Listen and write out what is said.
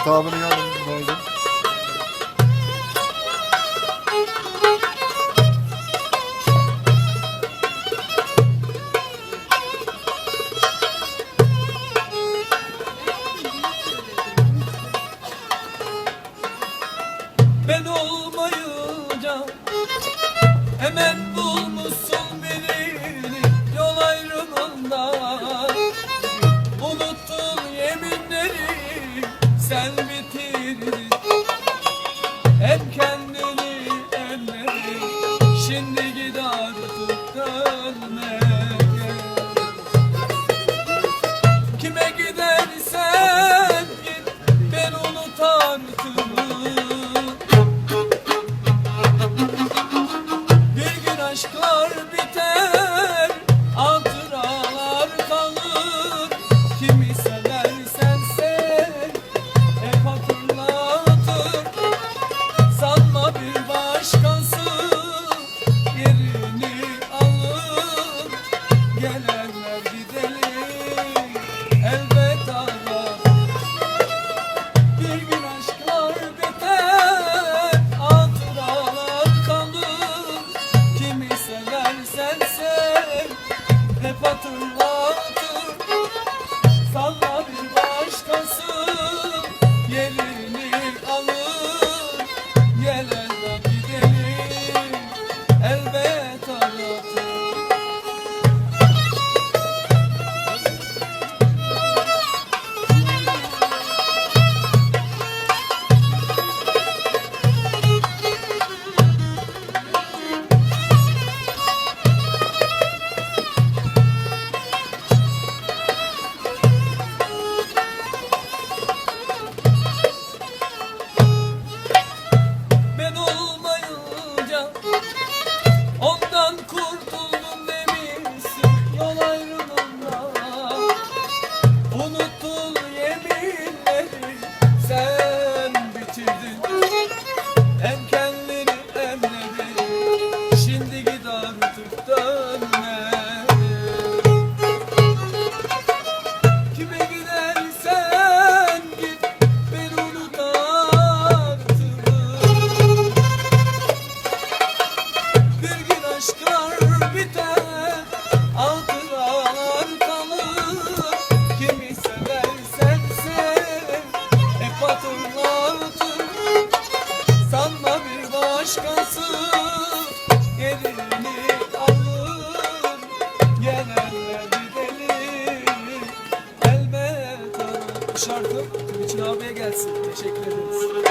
Evet abinin yanındaydım. Ben olmayınca hemen bulmuşsun sen bitirdin. Hem kendini elleri şimdi sense. şarkı Timuçin abiye gelsin. Teşekkür ederiz.